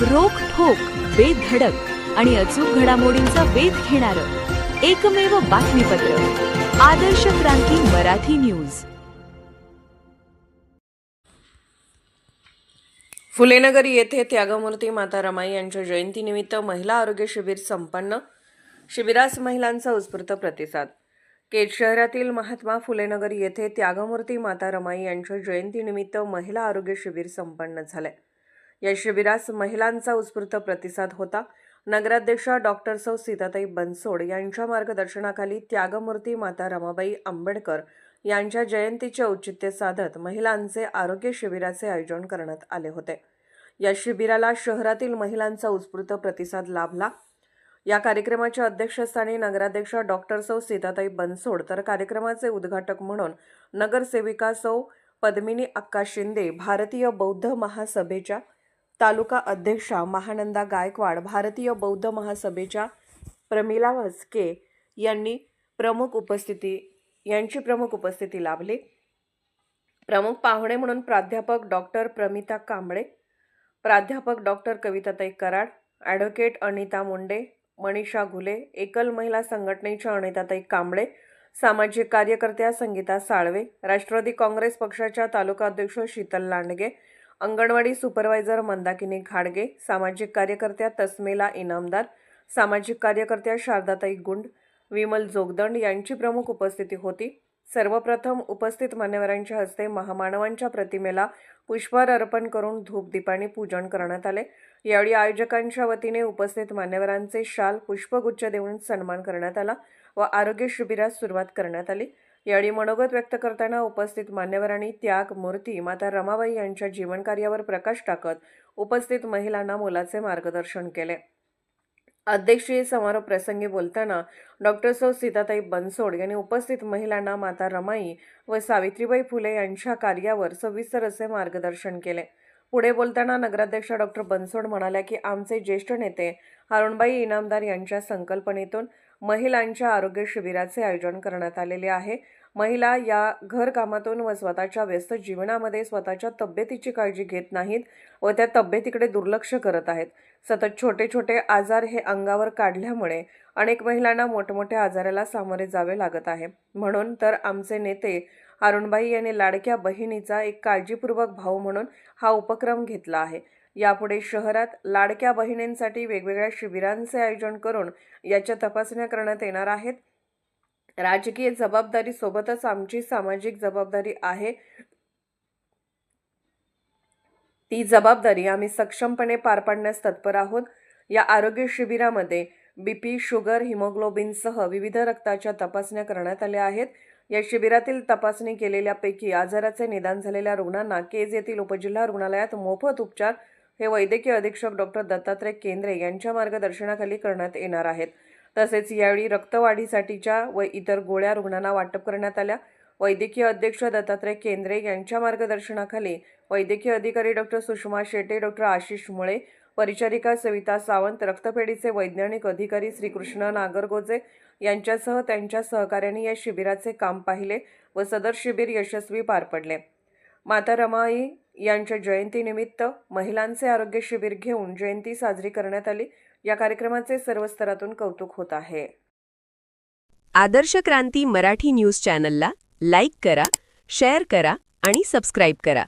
रोख ठोक बेधडक आणि अचूक घडामोडींचा वेध घेणारं एकमेव बातमीपत्र. आदर्श क्रांती मराठी न्यूज. फुलेनगर येथे त्यागमूर्ती माता रमाई यांच्या जयंतीनिमित्त महिला आरोग्य शिबिर संपन्न. शिबिरास महिलांचा उत्स्फूर्त प्रतिसाद. केज शहरातील महात्मा फुलेनगर येथे त्यागमूर्ती माता रमाई यांच्या जयंतीनिमित्त महिला आरोग्य शिबिर संपन्न झाले या शिबिरास महिलांचा उत्स्फूर्त प्रतिसाद होता. नगराध्यक्षा डॉक्टर सौ सीताताई बनसोड यांच्या मार्गदर्शनाखाली त्यागमूर्ती माता रमाबाई आंबेडकर यांच्या जयंतीचे औचित्य साधत महिलांचे आरोग्य शिबिराचे आयोजन करण्यात आले होते. या शिबिराला शहरातील महिलांचा उत्स्फूर्त प्रतिसाद लाभला. या कार्यक्रमाच्या अध्यक्षस्थानी नगराध्यक्षा डॉक्टर सौ सीताताई बनसोड तर कार्यक्रमाचे उद्घाटक म्हणून नगरसेविका सौ पद्मिनी अक्का शिंदे भारतीय बौद्ध महासभेच्या तालुका अध्यक्षा महानंदा गायकवाड भारतीय बौद्ध महासभेच्या प्रमिला वस्के यांनी प्रमुख उपस्थिती यांची प्रमुख उपस्थिती लाभली. प्रमुख पाहुणे म्हणून प्राध्यापक डॉक्टर प्रमिता कांबळे प्राध्यापक डॉक्टर कविताताई कराड ॲडव्होकेट अनिता मुंडे मनीषा घुले एकल महिला संघटनेच्या अनिताताई कांबळे सामाजिक कार्यकर्त्या संगीता साळवे राष्ट्रवादी काँग्रेस पक्षाच्या तालुका अध्यक्ष शीतल लांडगे अंगणवाडी सुपरवायझर मंदाकिनी घाडगे सामाजिक कार्यकर्त्या तस्मेला इनामदार सामाजिक कार्यकर्त्या शारदाताई गुंड विमल जोगदंड यांची प्रमुख उपस्थिती होती. सर्वप्रथम उपस्थित मान्यवरांच्या हस्ते महामानवांच्या प्रतिमेला पुष्पहार अर्पण करून धूपदीपाने पूजन करण्यात आले. यावेळी आयोजकांच्या वतीने उपस्थित मान्यवरांचे शाल पुष्पगुच्छ देऊन सन्मान करण्यात आला व आरोग्य शिबिरास सुरुवात करण्यात आली. यावेळी मनोगत व्यक्त करताना उपस्थित मान्यवरांनी त्याग मूर्ती माता रमाबाई यांच्या जीवनकार्यावर प्रकाश टाकत उपस्थित महिलांना मोलाचे मार्गदर्शन केले. अध्यक्षीय समारोप प्रसंगी बोलताना डॉक्टर सौ सीताताई बनसोड यांनी उपस्थित महिलांना माता रमाई व सावित्रीबाई फुले यांच्या कार्यावर सविस्तर असे मार्गदर्शन केले. पुढे बोलताना नगराध्यक्षा डॉक्टर बनसोड म्हणाल्या की आमचे ज्येष्ठ नेते अरुणबाई इनामदार यांच्या संकल्पनेतून महिलांच्या आरोग्य शिबिराचे आयोजन करण्यात आलेले आहे. महिला या घरकामातून व स्वतःच्या व्यस्त जीवनामध्ये स्वतःच्या तब्येतीची काळजी घेत नाहीत व त्या तब्येतीकडे दुर्लक्ष करत आहेत. सतत छोटे छोटे आजार हे अंगावर काढल्यामुळे अनेक महिलांना मोठमोठ्या आजाराला सामोरे जावे लागत आहे. म्हणून तर आमचे नेते अरुणबाई यांनी लाडक्या बहिणीचा एक काळजीपूर्वक भाऊ म्हणून हा उपक्रम घेतला आहे. यापुढे शहरात लाडक्या बहिणींसाठी वेगवेगळ्या शिबिरांचे आयोजन करून याच्या तपासण्या करण्यात येणार आहेत. राजकीय जबाबदारी सोबतच आमची सामाजिक जबाबदारी आहे. ती जबाबदारी आम्ही सक्षमपणे पार पाडण्यास तत्पर आहोत. या आरोग्य शिबिरामध्ये बीपी शुगर हिमोग्लोबिनसह विविध रक्ताच्या तपासण्या करण्यात आल्या आहेत. या शिबिरातील तपासणी केलेल्यापैकी आजाराचे निदान झालेल्या रुग्णांना केज येथील उपजिल्हा रुग्णालयात मोफत उपचार हे वैद्यकीय अधीक्षक डॉक्टर दत्तात्रय केंद्रे यांच्या मार्गदर्शनाखाली करण्यात येणार आहेत. तसेच यावेळी रक्तवाढीसाठीच्या व इतर गोळ्या रुग्णांना वाटप करण्यात आल्या. वैद्यकीय अध्यक्ष दत्तात्रय केंद्रे यांच्या मार्गदर्शनाखाली वैद्यकीय अधिकारी डॉक्टर सुषमा शेटे डॉक्टर आशिष मुळे परिचारिका सविता सावंत रक्तपेढीचे वैज्ञानिक अधिकारी श्रीकृष्ण नागरगोजे यांच्यासह त्यांच्या सहकार्यांनी या शिबिराचे काम पाहिले व सदर शिबिर यशस्वी पार पडले. माता रमाई यांच्या जयंतीनिमित्त महिलांचे आरोग्य शिबिर घेऊन जयंती साजरी करण्यात आली. या कार्यक्रमाचे सर्व स्तरातून कौतुक होत आहे. आदर्श क्रांती मराठी न्यूज चॅनलला लाईक करा शेअर करा आणि सबस्क्राईब करा.